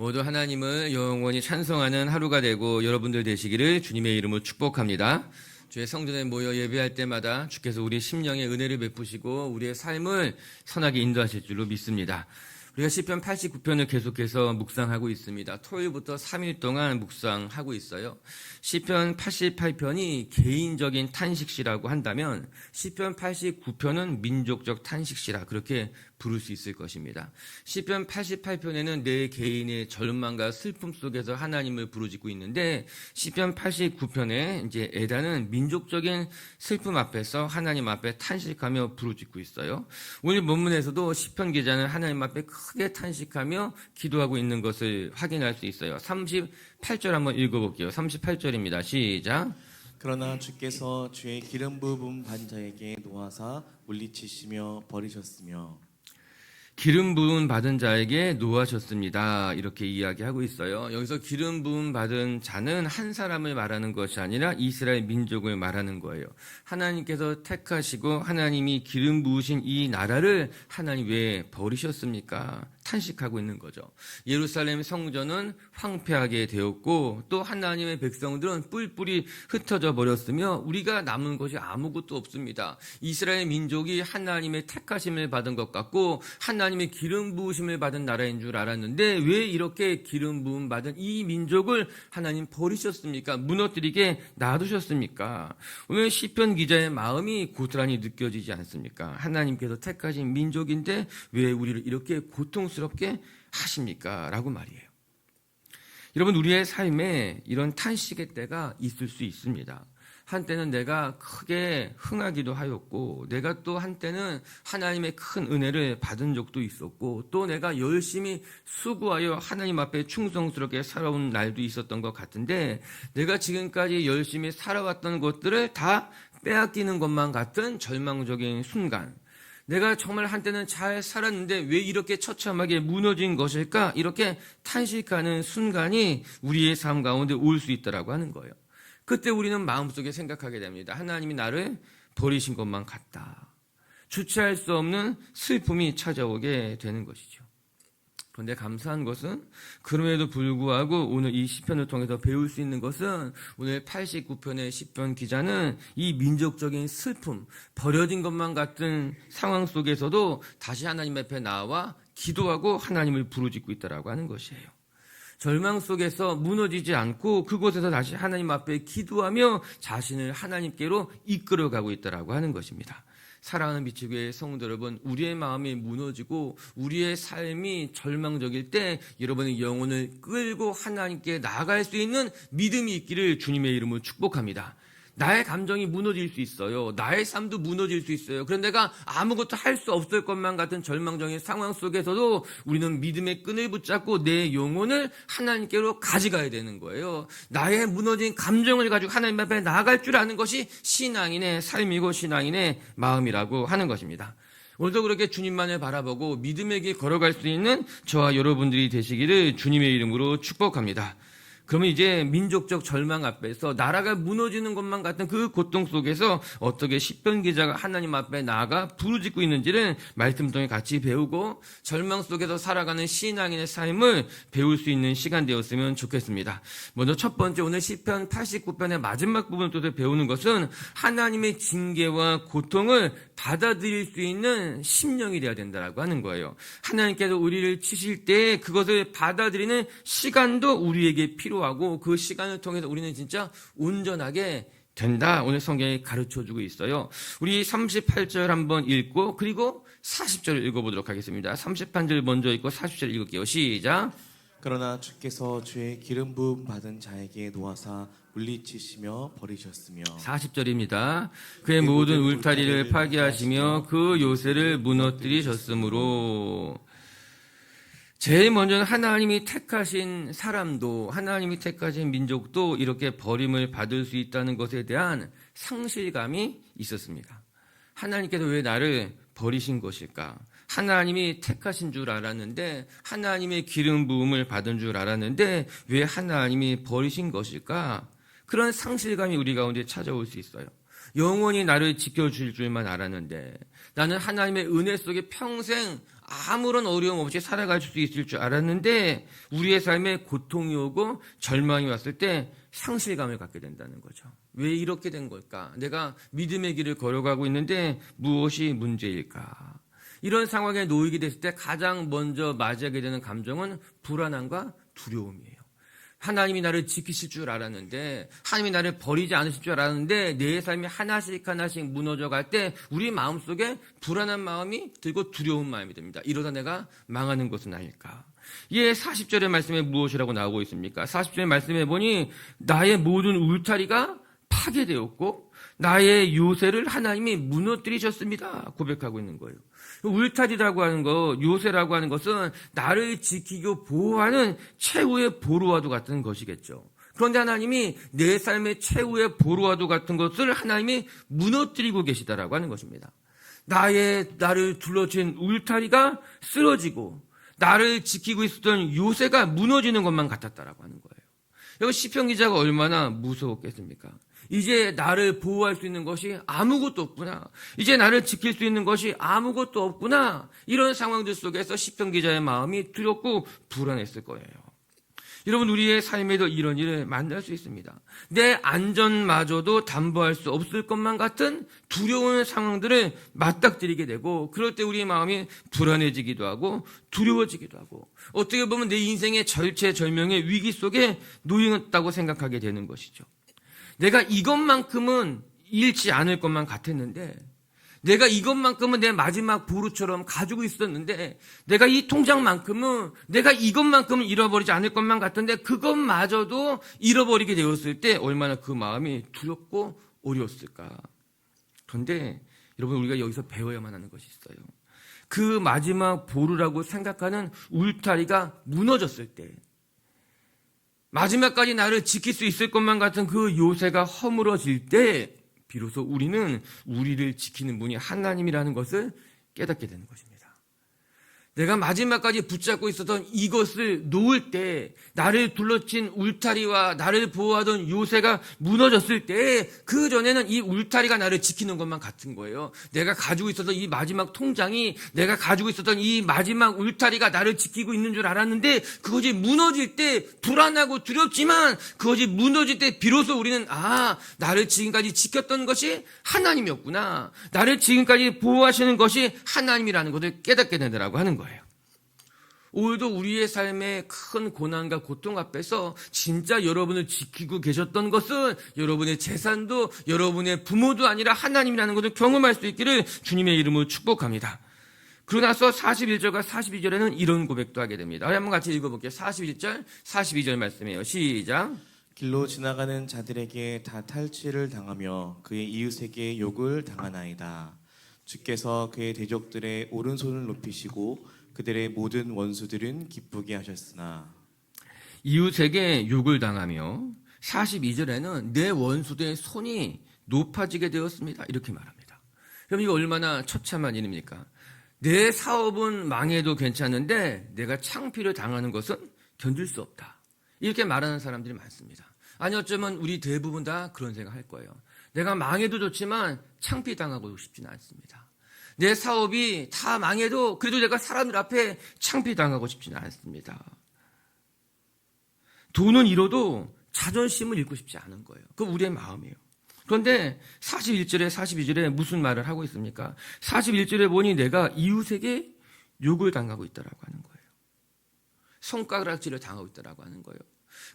모두 하나님을 영원히 찬송하는 하루가 되고 여러분들 되시기를 주님의 이름으로 축복합니다. 주의 성전에 모여 예배할 때마다 주께서 우리 심령의 은혜를 베푸시고 우리의 삶을 선하게 인도하실 줄로 믿습니다. 우리가 시편 89편을 계속해서 묵상하고 있습니다. 토요일부터 3일 동안 묵상하고 있어요. 시편 88편이 개인적인 탄식시라고 한다면 시편 89편은 민족적 탄식시라 그렇게 부를 수 있을 것입니다. 시편 88편에는 내 개인의 절망과 슬픔 속에서 하나님을 부르짖고 있는데 시편 89편에 이제 에다는 민족적인 슬픔 앞에서 하나님 앞에 탄식하며 부르짖고 있어요. 오늘 본문에서도 시편 기자는 하나님 앞에 크게 탄식하며 기도하고 있는 것을 확인할 수 있어요. 38절 한번 읽어볼게요. 38절입니다. 시작. 그러나 주께서 주의 기름 부은 반자에게 놓아사 물리치시며 버리셨으며 기름 부음 받은 자에게 노하셨습니다. 이렇게 이야기하고 있어요. 여기서 기름 부음 받은 자는 한 사람을 말하는 것이 아니라 이스라엘 민족을 말하는 거예요. 하나님께서 택하시고 하나님이 기름 부으신 이 나라를 하나님 왜 버리셨습니까? 탄식하고 있는 거죠. 예루살렘 성전은 황폐하게 되었고 또 하나님의 백성들은 뿔뿔이 흩어져 버렸으며 우리가 남은 것이 아무것도 없습니다. 이스라엘 민족이 하나님의 택하심을 받은 것 같고 하나님의 기름 부으심을 받은 나라인 줄 알았는데 왜 이렇게 기름 부음 받은 이 민족을 하나님 버리셨습니까? 무너뜨리게 놔두셨습니까? 오늘 시편 기자의 마음이 고스란히 느껴지지 않습니까? 하나님께서 택하신 민족인데 왜 우리를 이렇게 고통스럽게 하십니까? 라고 말이에요. 여러분, 우리의 삶에 이런 탄식의 때가 있을 수 있습니다. 한때는 내가 크게 흥하기도 하였고, 내가 또 한때는 하나님의 큰 은혜를 받은 적도 있었고, 또 내가 열심히 수고하여 하나님 앞에 충성스럽게 살아온 날도 있었던 것 같은데, 내가 지금까지 열심히 살아왔던 것들을 다 빼앗기는 것만 같은 절망적인 순간, 내가 정말 한때는 잘 살았는데 왜 이렇게 처참하게 무너진 것일까? 이렇게 탄식하는 순간이 우리의 삶 가운데 올 수 있다라고 하는 거예요. 그때 우리는 마음속에 생각하게 됩니다. 하나님이 나를 버리신 것만 같다. 주체할 수 없는 슬픔이 찾아오게 되는 것이죠. 그런데 감사한 것은 그럼에도 불구하고 오늘 이 시편을 통해서 배울 수 있는 것은 오늘 89편의 시편 기자는 이 민족적인 슬픔, 버려진 것만 같은 상황 속에서도 다시 하나님 앞에 나와 기도하고 하나님을 부르짖고 있다라고 하는 것이에요. 절망 속에서 무너지지 않고 그곳에서 다시 하나님 앞에 기도하며 자신을 하나님께로 이끌어가고 있다라고 하는 것입니다. 사랑하는 미치교의 성도 여러분, 우리의 마음이 무너지고 우리의 삶이 절망적일 때 여러분의 영혼을 끌고 하나님께 나아갈 수 있는 믿음이 있기를 주님의 이름으로 축복합니다. 나의 감정이 무너질 수 있어요. 나의 삶도 무너질 수 있어요. 그런데 내가 아무것도 할 수 없을 것만 같은 절망적인 상황 속에서도 우리는 믿음의 끈을 붙잡고 내 영혼을 하나님께로 가져가야 되는 거예요. 나의 무너진 감정을 가지고 하나님 앞에 나아갈 줄 아는 것이 신앙인의 삶이고 신앙인의 마음이라고 하는 것입니다. 오늘도 그렇게 주님만을 바라보고 믿음의 길 걸어갈 수 있는 저와 여러분들이 되시기를 주님의 이름으로 축복합니다. 그러면 이제 민족적 절망 앞에서 나라가 무너지는 것만 같은 그 고통 속에서 어떻게 십변 기자가 하나님 앞에 나아가 부르짖고 있는지를 말씀 통해 같이 배우고 절망 속에서 살아가는 신앙인의 삶을 배울 수 있는 시간 되었으면 좋겠습니다. 먼저 첫 번째 오늘 시편 89편의 마지막 부분을 또 배우는 것은 하나님의 징계와 고통을 받아들일 수 있는 심령이 되어야 된다라고 하는 거예요. 하나님께서 우리를 치실 때 그것을 받아들이는 시간도 우리에게 필요하고 그 시간을 통해서 우리는 진짜 온전하게 된다. 오늘 성경이 가르쳐 주고 있어요. 우리 38절 한번 읽고 그리고 40절을 읽어 보도록 하겠습니다. 38절 먼저 읽고 40절 읽을게요. 시작. 그러나 주께서 주의 기름 부음 받은 자에게 놓아사 물리치시며 버리셨으며 40절입니다. 그의 모든 울타리를 파괴하시며 그 요새를 무너뜨리셨으므로 제일 먼저는 하나님이 택하신 사람도 하나님이 택하신 민족도 이렇게 버림을 받을 수 있다는 것에 대한 상실감이 있었습니다. 하나님께서 왜 나를 버리신 것일까? 하나님이 택하신 줄 알았는데 하나님의 기름 부음을 받은 줄 알았는데 왜 하나님이 버리신 것일까? 그런 상실감이 우리 가운데 찾아올 수 있어요. 영원히 나를 지켜줄 줄만 알았는데 나는 하나님의 은혜 속에 평생 아무런 어려움 없이 살아갈 수 있을 줄 알았는데 우리의 삶에 고통이 오고 절망이 왔을 때 상실감을 갖게 된다는 거죠. 왜 이렇게 된 걸까? 내가 믿음의 길을 걸어가고 있는데 무엇이 문제일까? 이런 상황에 놓이게 됐을 때 가장 먼저 맞이하게 되는 감정은 불안함과 두려움이에요. 하나님이 나를 지키실 줄 알았는데, 하나님이 나를 버리지 않으실 줄 알았는데, 내 삶이 하나씩 하나씩 무너져 갈 때, 우리 마음 속에 불안한 마음이 들고 두려운 마음이 듭니다. 이러다 내가 망하는 것은 아닐까. 예, 40절의 말씀에 무엇이라고 나오고 있습니까? 40절의 말씀에 보니, 나의 모든 울타리가 파괴되었고, 나의 요새를 하나님이 무너뜨리셨습니다. 고백하고 있는 거예요. 울타리라고 하는 거, 요새라고 하는 것은 나를 지키고 보호하는 최후의 보루와도 같은 것이겠죠. 그런데 하나님이 내 삶의 최후의 보루와도 같은 것을 하나님이 무너뜨리고 계시다라고 하는 것입니다. 나의 나를 둘러친 울타리가 쓰러지고 나를 지키고 있었던 요새가 무너지는 것만 같았다라고 하는 거예요. 여기 시편 기자가 얼마나 무서웠겠습니까? 이제 나를 보호할 수 있는 것이 아무것도 없구나. 이제 나를 지킬 수 있는 것이 아무것도 없구나. 이런 상황들 속에서 시편 기자의 마음이 두렵고 불안했을 거예요. 여러분 우리의 삶에도 이런 일을 만날 수 있습니다. 내 안전마저도 담보할 수 없을 것만 같은 두려운 상황들을 맞닥뜨리게 되고 그럴 때 우리의 마음이 불안해지기도 하고 두려워지기도 하고 어떻게 보면 내 인생의 절체절명의 위기 속에 놓였다고 생각하게 되는 것이죠. 내가 이것만큼은 잃지 않을 것만 같았는데 내가 이것만큼은 내 마지막 보루처럼 가지고 있었는데 내가 이 통장만큼은 내가 이것만큼은 잃어버리지 않을 것만 같은데 그것마저도 잃어버리게 되었을 때 얼마나 그 마음이 두렵고 어려웠을까. 그런데 여러분 우리가 여기서 배워야만 하는 것이 있어요. 그 마지막 보루라고 생각하는 울타리가 무너졌을 때 마지막까지 나를 지킬 수 있을 것만 같은 그 요새가 허물어질 때 비로소 우리는 우리를 지키는 분이 하나님이라는 것을 깨닫게 되는 것입니다. 내가 마지막까지 붙잡고 있었던 이것을 놓을 때 나를 둘러친 울타리와 나를 보호하던 요새가 무너졌을 때 그 전에는 이 울타리가 나를 지키는 것만 같은 거예요. 내가 가지고 있었던 이 마지막 통장이 내가 가지고 있었던 이 마지막 울타리가 나를 지키고 있는 줄 알았는데 그것이 무너질 때 불안하고 두렵지만 그것이 무너질 때 비로소 우리는 아 나를 지금까지 지켰던 것이 하나님이었구나. 나를 지금까지 보호하시는 것이 하나님이라는 것을 깨닫게 되더라고 하는 거예요. 오늘도 우리의 삶의 큰 고난과 고통 앞에서 진짜 여러분을 지키고 계셨던 것은 여러분의 재산도 여러분의 부모도 아니라 하나님이라는 것을 경험할 수 있기를 주님의 이름으로 축복합니다. 그러고 나서 41절과 42절에는 이런 고백도 하게 됩니다. 우리 한번 같이 읽어볼게요. 41절, 42절 말씀이에요. 시작. 길로 지나가는 자들에게 다 탈취를 당하며 그의 이웃에게 욕을 당하나이다. 주께서 그의 대적들의 오른손을 높이시고 그들의 모든 원수들은 기쁘게 하셨으나 이웃에게 욕을 당하며 42절에는 내 원수들의 손이 높아지게 되었습니다. 이렇게 말합니다. 그럼 이거 얼마나 처참한 일입니까? 내 사업은 망해도 괜찮은데 내가 창피를 당하는 것은 견딜 수 없다. 이렇게 말하는 사람들이 많습니다. 아니 어쩌면 우리 대부분 다 그런 생각 할 거예요. 내가 망해도 좋지만 창피 당하고 싶지는 않습니다. 내 사업이 다 망해도 그래도 내가 사람들 앞에 창피 당하고 싶지는 않습니다. 돈은 잃어도 자존심을 잃고 싶지 않은 거예요. 그 우리의 마음이에요. 그런데 41절에 42절에 무슨 말을 하고 있습니까? 41절에 보니 내가 이웃에게 욕을 당하고 있다라고 하는 거예요. 손가락질을 당하고 있다라고 하는 거예요.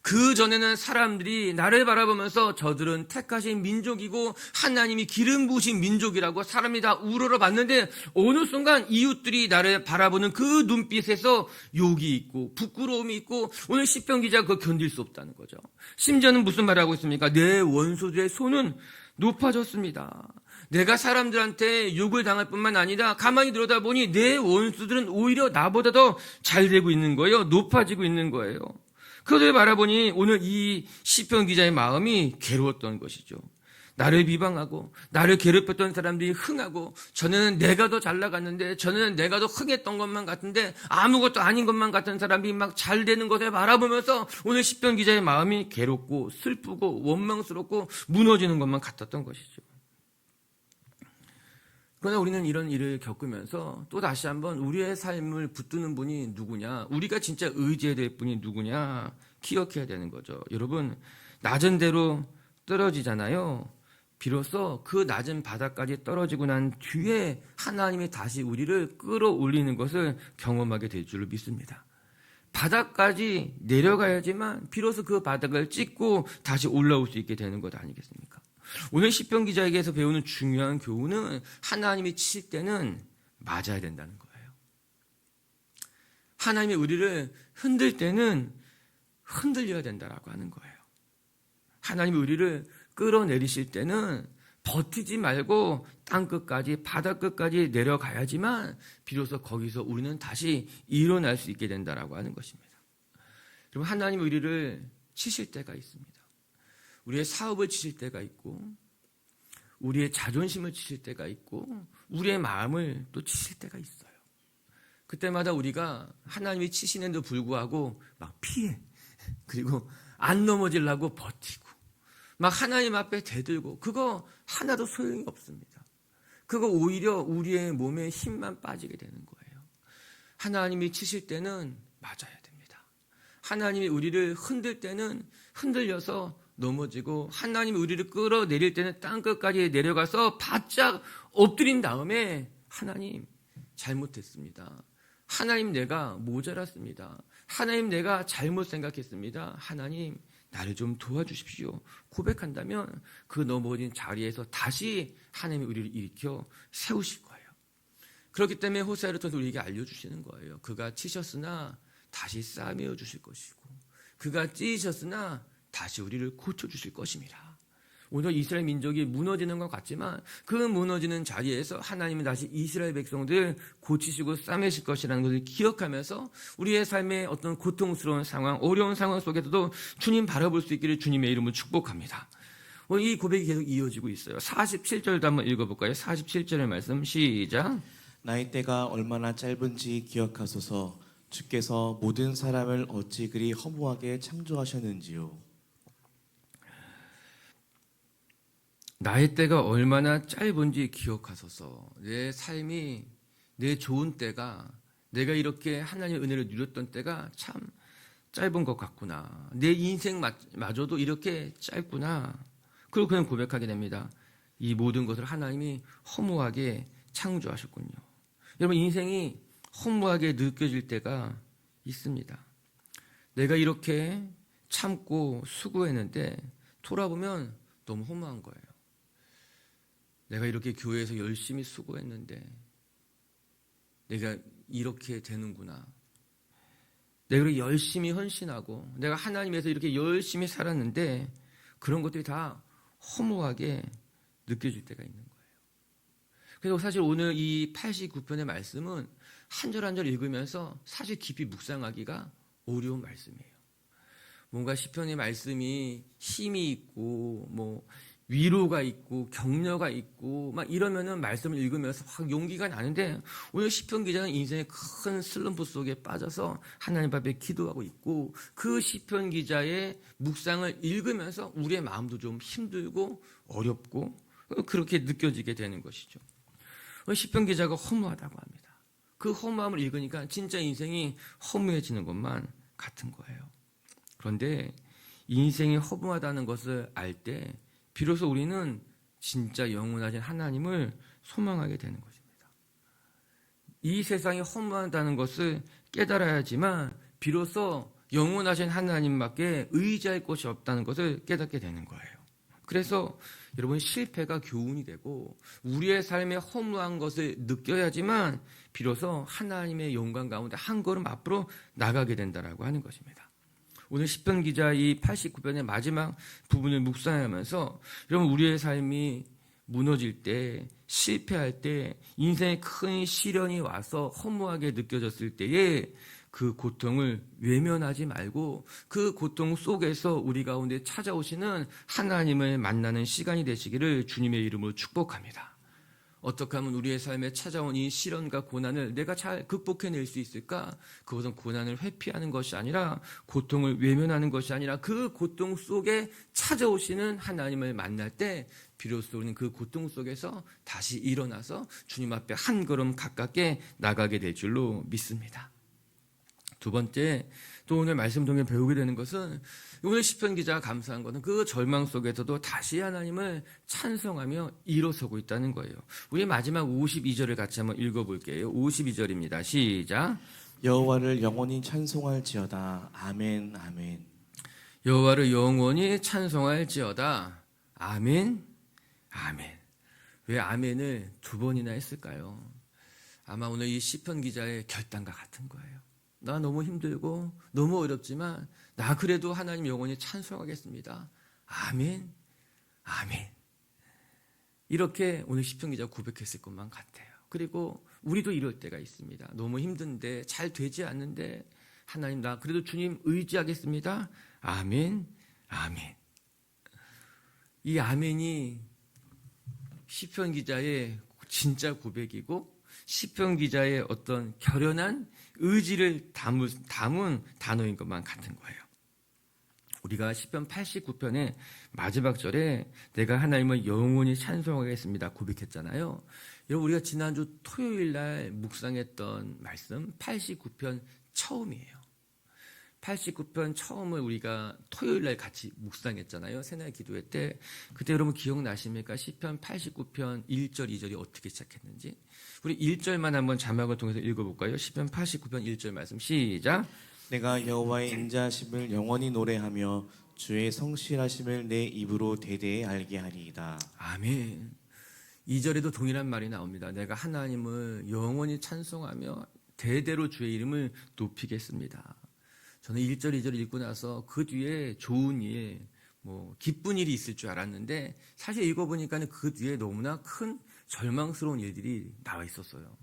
그 전에는 사람들이 나를 바라보면서 저들은 택하신 민족이고 하나님이 기름 부으신 민족이라고 사람이 다 우러러 봤는데 어느 순간 이웃들이 나를 바라보는 그 눈빛에서 욕이 있고 부끄러움이 있고 오늘 시편 기자가 그거 견딜 수 없다는 거죠. 심지어는 무슨 말하고 있습니까? 내 원수들의 손은 높아졌습니다. 내가 사람들한테 욕을 당할 뿐만 아니라 가만히 들여다보니 내 원수들은 오히려 나보다 더 잘 되고 있는 거예요. 높아지고 있는 거예요. 그것을 바라보니 오늘 이 시편 기자의 마음이 괴로웠던 것이죠. 나를 비방하고 나를 괴롭혔던 사람들이 흥하고 저는 내가 더 잘 나갔는데 저는 내가 더 흥했던 것만 같은데 아무것도 아닌 것만 같은 사람이 막 잘 되는 것을 바라보면서 오늘 시편 기자의 마음이 괴롭고 슬프고 원망스럽고 무너지는 것만 같았던 것이죠. 그러나 우리는 이런 일을 겪으면서 또 다시 한번 우리의 삶을 붙드는 분이 누구냐, 우리가 진짜 의지해야 될 분이 누구냐 기억해야 되는 거죠. 여러분, 낮은 대로 떨어지잖아요. 비로소 그 낮은 바닥까지 떨어지고 난 뒤에 하나님이 다시 우리를 끌어올리는 것을 경험하게 될 줄을 믿습니다. 바닥까지 내려가야지만 비로소 그 바닥을 찍고 다시 올라올 수 있게 되는 것 아니겠습니까? 오늘 시편 기자에게서 배우는 중요한 교훈은 하나님이 치실 때는 맞아야 된다는 거예요. 하나님이 우리를 흔들 때는 흔들려야 된다라고 하는 거예요. 하나님이 우리를 끌어내리실 때는 버티지 말고 땅 끝까지 바닥 끝까지 내려가야지만 비로소 거기서 우리는 다시 일어날 수 있게 된다라고 하는 것입니다. 그럼 하나님 우리를 치실 때가 있습니다. 우리의 사업을 치실 때가 있고 우리의 자존심을 치실 때가 있고 우리의 마음을 또 치실 때가 있어요. 그때마다 우리가 하나님이 치시는데도 불구하고 막 피해 그리고 안 넘어지려고 버티고 막 하나님 앞에 대들고 그거 하나도 소용이 없습니다. 그거 오히려 우리의 몸에 힘만 빠지게 되는 거예요. 하나님이 치실 때는 맞아야 됩니다. 하나님이 우리를 흔들 때는 흔들려서 넘어지고 하나님이 우리를 끌어내릴 때는 땅 끝까지 내려가서 바짝 엎드린 다음에 하나님 잘못했습니다. 하나님 내가 모자랐습니다. 하나님 내가 잘못 생각했습니다. 하나님 나를 좀 도와주십시오. 고백한다면 그 넘어진 자리에서 다시 하나님이 우리를 일으켜 세우실 거예요. 그렇기 때문에 호세아를 통해서 우리에게 알려주시는 거예요. 그가 치셨으나 다시 싸매어 주실 것이고 그가 찢으셨으나 다시 우리를 고쳐주실 것입니다. 오늘 이스라엘 민족이 무너지는 것 같지만 그 무너지는 자리에서 하나님은 다시 이스라엘 백성들 고치시고 싸매실 것이라는 것을 기억하면서 우리의 삶의 어떤 고통스러운 상황, 어려운 상황 속에서도 주님 바라볼 수 있기를 주님의 이름으로 축복합니다. 오늘 이 고백이 계속 이어지고 있어요. 47절도 한번 읽어볼까요? 47절의 말씀 시작. 나의 때가 얼마나 짧은지 기억하소서 주께서 모든 사람을 어찌 그리 허무하게 창조하셨는지요. 나의 때가 얼마나 짧은지 기억하소서. 내 삶이 내 좋은 때가 내가 이렇게 하나님의 은혜를 누렸던 때가 참 짧은 것 같구나. 내 인생마저도 이렇게 짧구나. 그리고 그냥 고백하게 됩니다. 이 모든 것을 하나님이 허무하게 창조하셨군요. 여러분 인생이 허무하게 느껴질 때가 있습니다. 내가 이렇게 참고 수고했는데 돌아보면 너무 허무한 거예요. 내가 이렇게 교회에서 열심히 수고했는데 내가 이렇게 되는구나. 내가 이렇게 열심히 헌신하고 내가 하나님에서 이렇게 열심히 살았는데 그런 것들이 다 허무하게 느껴질 때가 있는 거예요. 그래서 사실 오늘 이 89편의 말씀은 한 절 한 절 읽으면서 사실 깊이 묵상하기가 어려운 말씀이에요. 뭔가 시편의 말씀이 힘이 있고 뭐 위로가 있고 격려가 있고 막 이러면은 말씀을 읽으면서 확 용기가 나는데 오늘 시편 기자는 인생의 큰 슬럼프 속에 빠져서 하나님 앞에 기도하고 있고 그 시편 기자의 묵상을 읽으면서 우리의 마음도 좀 힘들고 어렵고 그렇게 느껴지게 되는 것이죠. 시편 기자가 허무하다고 합니다. 그 허무함을 읽으니까 진짜 인생이 허무해지는 것만 같은 거예요. 그런데 인생이 허무하다는 것을 알때 비로소 우리는 진짜 영원하신 하나님을 소망하게 되는 것입니다. 이 세상이 허무하다는 것을 깨달아야지만 비로소 영원하신 하나님밖에 의지할 곳이 없다는 것을 깨닫게 되는 거예요. 그래서 여러분 실패가 교훈이 되고 우리의 삶의 허무한 것을 느껴야지만 비로소 하나님의 영광 가운데 한 걸음 앞으로 나가게 된다라고 하는 것입니다. 오늘 10편 기자 이 89편의 마지막 부분을 묵상하면서 여러분 우리의 삶이 무너질 때 실패할 때 인생에 큰 시련이 와서 허무하게 느껴졌을 때에 그 고통을 외면하지 말고 그 고통 속에서 우리 가운데 찾아오시는 하나님을 만나는 시간이 되시기를 주님의 이름으로 축복합니다. 어떻게 하면 우리의 삶에 찾아온 이 시련과 고난을 내가 잘 극복해낼 수 있을까? 그것은 고난을 회피하는 것이 아니라 고통을 외면하는 것이 아니라 그 고통 속에 찾아오시는 하나님을 만날 때 비로소 우리는 그 고통 속에서 다시 일어나서 주님 앞에 한 걸음 가깝게 나가게 될 줄로 믿습니다. 두 번째, 또 오늘 말씀 중에 배우게 되는 것은 오늘 시편 기자가 감사한 것은 그 절망 속에서도 다시 하나님을 찬송하며 일어서고 있다는 거예요. 우리 마지막 52절을 같이 한번 읽어볼게요. 52절입니다. 시작. 여호와를 영원히 찬송할지어다. 아멘 아멘. 여호와를 영원히 찬송할지어다. 아멘. 아멘. 왜 아멘을 두 번이나 했을까요? 아마 오늘 이 시편 기자의 결단과 같은 거예요. 나 너무 힘들고 너무 어렵지만 나 그래도 하나님 영원히 찬송하겠습니다. 아멘. 아멘. 이렇게 오늘 시편 기자 고백했을 것만 같아요. 그리고 우리도 이럴 때가 있습니다. 너무 힘든데 잘 되지 않는데 하나님 나 그래도 주님 의지하겠습니다. 아멘. 아멘. 이 아멘이 시편 기자의 진짜 고백이고 시편 기자의 어떤 결연한 의지를 담은, 담은 단어인 것만 같은 거예요. 우리가 시편 89편의 마지막 절에 내가 하나님을 영원히 찬송하겠습니다 고백했잖아요. 여러분 우리가 지난주 토요일 날 묵상했던 말씀 89편 처음이에요. 89편 처음을 우리가 토요일 날 같이 묵상했잖아요. 새날 기도회 때. 그때 여러분 기억나십니까? 시편 89편 1절, 2절이 어떻게 시작했는지. 우리 1절만 한번 자막을 통해서 읽어볼까요? 시편 89편 1절 말씀 시작. 내가 여호와의 인자하심을 영원히 노래하며 주의 성실하심을 내 입으로 대대에 알게 하리이다. 아멘. 2절에도 동일한 말이 나옵니다. 내가 하나님을 영원히 찬송하며 대대로 주의 이름을 높이겠습니다. 저는 1절, 2절 읽고 나서 그 뒤에 좋은 일, 뭐, 기쁜 일이 있을 줄 알았는데 사실 읽어보니까는 그 뒤에 너무나 큰 절망스러운 일들이 나와 있었어요.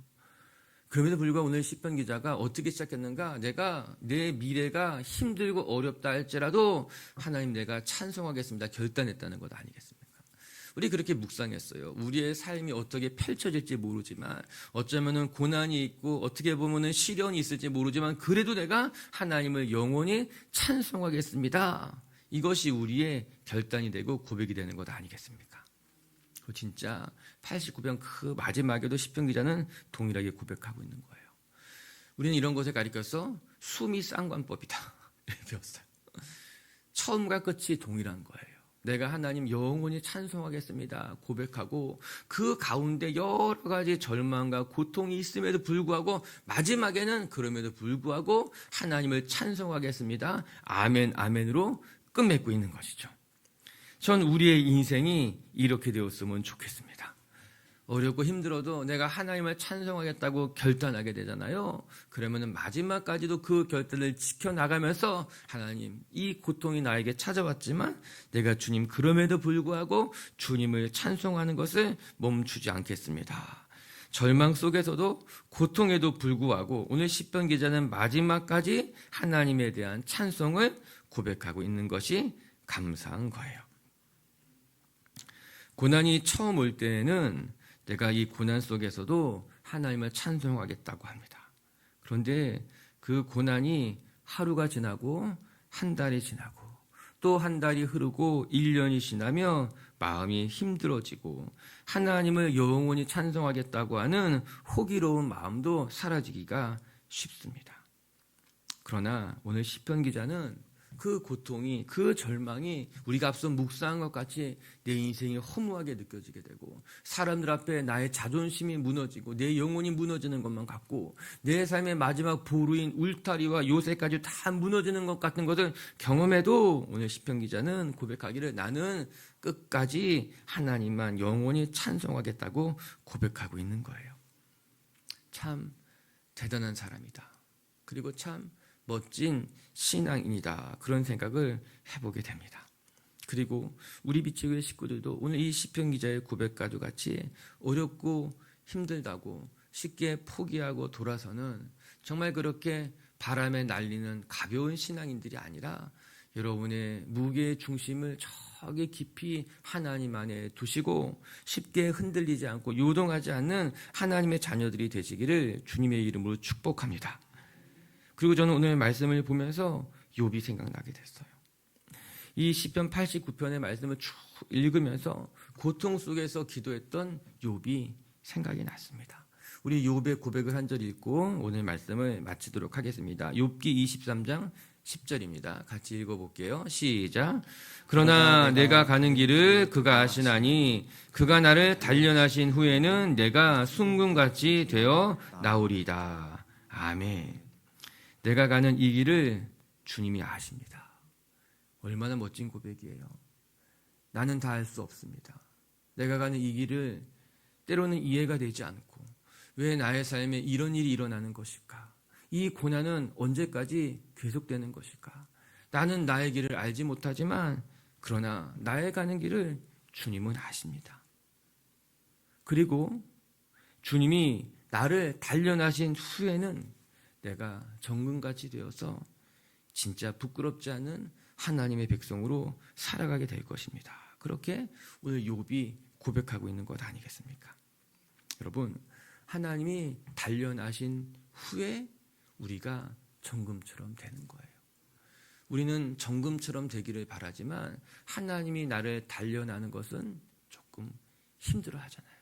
그럼에도 불구하고 오늘 시편 기자가 어떻게 시작했는가? 내가 내 미래가 힘들고 어렵다 할지라도 하나님 내가 찬송하겠습니다. 결단했다는 것 아니겠습니까? 우리 그렇게 묵상했어요. 우리의 삶이 어떻게 펼쳐질지 모르지만 어쩌면은 고난이 있고 어떻게 보면은 시련이 있을지 모르지만 그래도 내가 하나님을 영원히 찬송하겠습니다. 이것이 우리의 결단이 되고 고백이 되는 것 아니겠습니까? 그 진짜 89편 그 마지막에도 시편 기자는 동일하게 고백하고 있는 거예요. 우리는 이런 것에 가리켜서 숨이 쌍관법이다. 처음과 끝이 동일한 거예요. 내가 하나님 영원히 찬송하겠습니다. 고백하고 그 가운데 여러 가지 절망과 고통이 있음에도 불구하고 마지막에는 그럼에도 불구하고 하나님을 찬송하겠습니다. 아멘, 아멘으로 끝맺고 있는 것이죠. 전 우리의 인생이 이렇게 되었으면 좋겠습니다. 어렵고 힘들어도 내가 하나님을 찬송하겠다고 결단하게 되잖아요. 그러면은 마지막까지도 그 결단을 지켜나가면서 하나님, 이 고통이 나에게 찾아왔지만 내가 주님 그럼에도 불구하고 주님을 찬송하는 것을 멈추지 않겠습니다. 절망 속에서도 고통에도 불구하고 오늘 시편 기자는 마지막까지 하나님에 대한 찬송을 고백하고 있는 것이 감사한 거예요. 고난이 처음 올 때에는 내가 이 고난 속에서도 하나님을 찬송하겠다고 합니다. 그런데 그 고난이 하루가 지나고 한 달이 지나고 또 한 달이 흐르고 1년이 지나며 마음이 힘들어지고 하나님을 영원히 찬송하겠다고 하는 호기로운 마음도 사라지기가 쉽습니다. 그러나 오늘 시편 기자는 그 고통이 그 절망이 우리가 앞서 묵상한 것 같이 내 인생이 허무하게 느껴지게 되고 사람들 앞에 나의 자존심이 무너지고 내 영혼이 무너지는 것만 같고 내 삶의 마지막 보루인 울타리와 요새까지 다 무너지는 것 같은 것을 경험해도 오늘 시편 기자는 고백하기를 나는 끝까지 하나님만 영원히 찬송하겠다고 고백하고 있는 거예요. 참 대단한 사람이다. 그리고 참 멋진 신앙인이다. 그런 생각을 해보게 됩니다. 그리고 우리 비치교회 식구들도 오늘 이 시편 기자의 고백과도 같이 어렵고 힘들다고 쉽게 포기하고 돌아서는 정말 그렇게 바람에 날리는 가벼운 신앙인들이 아니라 여러분의 무게의 중심을 저기 깊이 하나님 안에 두시고 쉽게 흔들리지 않고 요동하지 않는 하나님의 자녀들이 되시기를 주님의 이름으로 축복합니다. 그리고 저는 오늘 말씀을 보면서 욥이 생각나게 됐어요. 이 시편 89편의 말씀을 쭉 읽으면서 고통 속에서 기도했던 욥이 생각이 났습니다. 우리 욥의 고백을 한 절 읽고 오늘 말씀을 마치도록 하겠습니다. 욥기 23장 10절입니다. 같이 읽어볼게요. 시작. 그러나 내가 가는 길을 그가 아시나니 그가 나를 단련하신 후에는 내가 순금같이 되어 나오리다. 아멘. 내가 가는 이 길을 주님이 아십니다. 얼마나 멋진 고백이에요. 나는 다알수 없습니다. 내가 가는 이 길을 때로는 이해가 되지 않고 왜 나의 삶에 이런 일이 일어나는 것일까? 이 고난은 언제까지 계속되는 것일까? 나는 나의 길을 알지 못하지만 그러나 나의 가는 길을 주님은 아십니다. 그리고 주님이 나를 단련하신 후에는 내가 정금같이 되어서 진짜 부끄럽지 않은 하나님의 백성으로 살아가게 될 것입니다. 그렇게 오늘 욥이 고백하고 있는 것 아니겠습니까? 여러분, 하나님이 단련하신 후에 우리가 정금처럼 되는 거예요. 우리는 정금처럼 되기를 바라지만 하나님이 나를 단련하는 것은 조금 힘들어 하잖아요.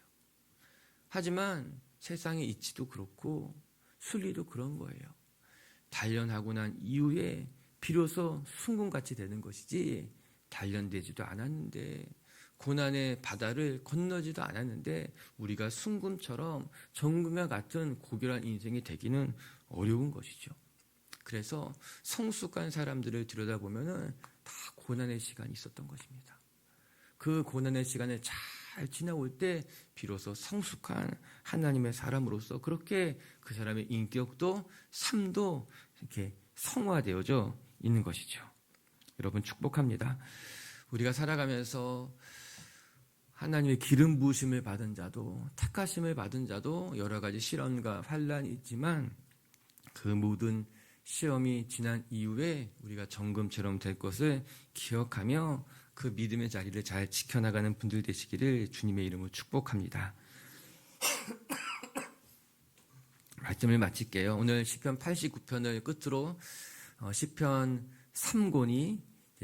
하지만 세상의 이치도 그렇고 순리도 그런 거예요. 단련하고 난 이후에 비로소 순금같이 되는 것이지 단련되지도 않았는데 고난의 바다를 건너지도 않았는데 우리가 순금처럼 정금과 같은 고결한 인생이 되기는 어려운 것이죠. 그래서 성숙한 사람들을 들여다보면은 다 고난의 시간이 있었던 것입니다. 그 고난의 시간을 잘 지나올 때 비로소 성숙한 하나님의 사람으로서 그렇게 그 사람의 인격도 삶도 이렇게 성화되어져 있는 것이죠. 여러분 축복합니다. 우리가 살아가면서 하나님의 기름 부으심을 받은 자도 택하심을 받은 자도 여러 가지 시련과 환란이 있지만 그 모든 시험이 지난 이후에 우리가 정금처럼 될 것을 기억하며 그 믿음의 자리를 잘 지켜나가는 분들 되시기를 주님의 이름으로 축복합니다. 말씀을 마칠게요. 오늘 시편 89편을 끝으로 어, 시편 3권이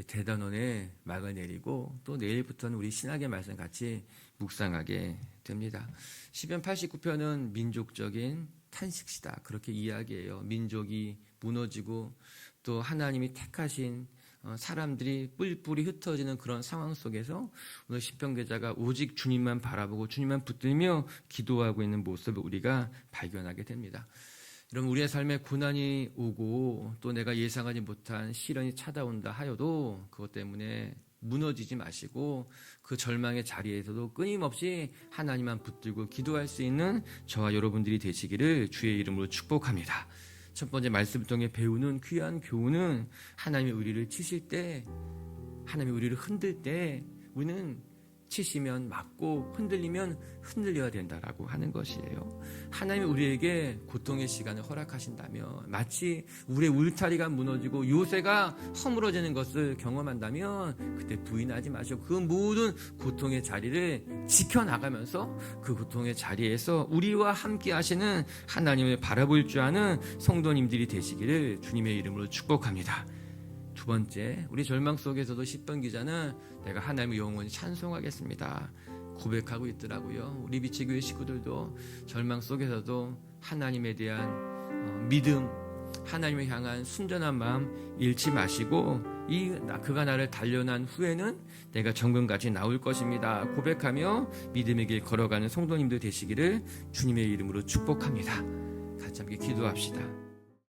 대단원의 막을 내리고 또 내일부터는 우리 신학의 말씀 같이 묵상하게 됩니다. 시편 89편은 민족적인 탄식시다. 그렇게 이야기해요. 민족이 무너지고 또 하나님이 택하신 어, 사람들이 뿔뿔이 흩어지는 그런 상황 속에서 오늘 시편계자가 오직 주님만 바라보고 주님만 붙들며 기도하고 있는 모습을 우리가 발견하게 됩니다. 여러분 우리의 삶에 고난이 오고 또 내가 예상하지 못한 시련이 찾아온다 하여도 그것 때문에 무너지지 마시고 그 절망의 자리에서도 끊임없이 하나님만 붙들고 기도할 수 있는 저와 여러분들이 되시기를 주의 이름으로 축복합니다. 첫 번째 말씀을 통해 배우는 귀한 교훈은 하나님의 우리를 치실 때 하나님의 우리를 흔들 때 우리는 치시면 맞고 흔들리면 흔들려야 된다라고 하는 것이에요. 하나님이 우리에게 고통의 시간을 허락하신다면 마치 우리의 울타리가 무너지고 요새가 허물어지는 것을 경험한다면 그때 부인하지 마시고 그 모든 고통의 자리를 지켜나가면서 그 고통의 자리에서 우리와 함께 하시는 하나님을 바라볼 줄 아는 성도님들이 되시기를 주님의 이름으로 축복합니다. 두 번째, 우리 절망 속에서도 10번 기자는 내가 하나님의 영원히 찬송하겠습니다. 고백하고 있더라고요. 우리 비치교회 식구들도 절망 속에서도 하나님에 대한 어, 믿음, 하나님을 향한 순전한 마음 잃지 마시고 이 그가 나를 단련한 후에는 내가 정금같이 나올 것입니다. 고백하며 믿음의 길 걸어가는 성도님들 되시기를 주님의 이름으로 축복합니다. 같이 함께 기도합시다.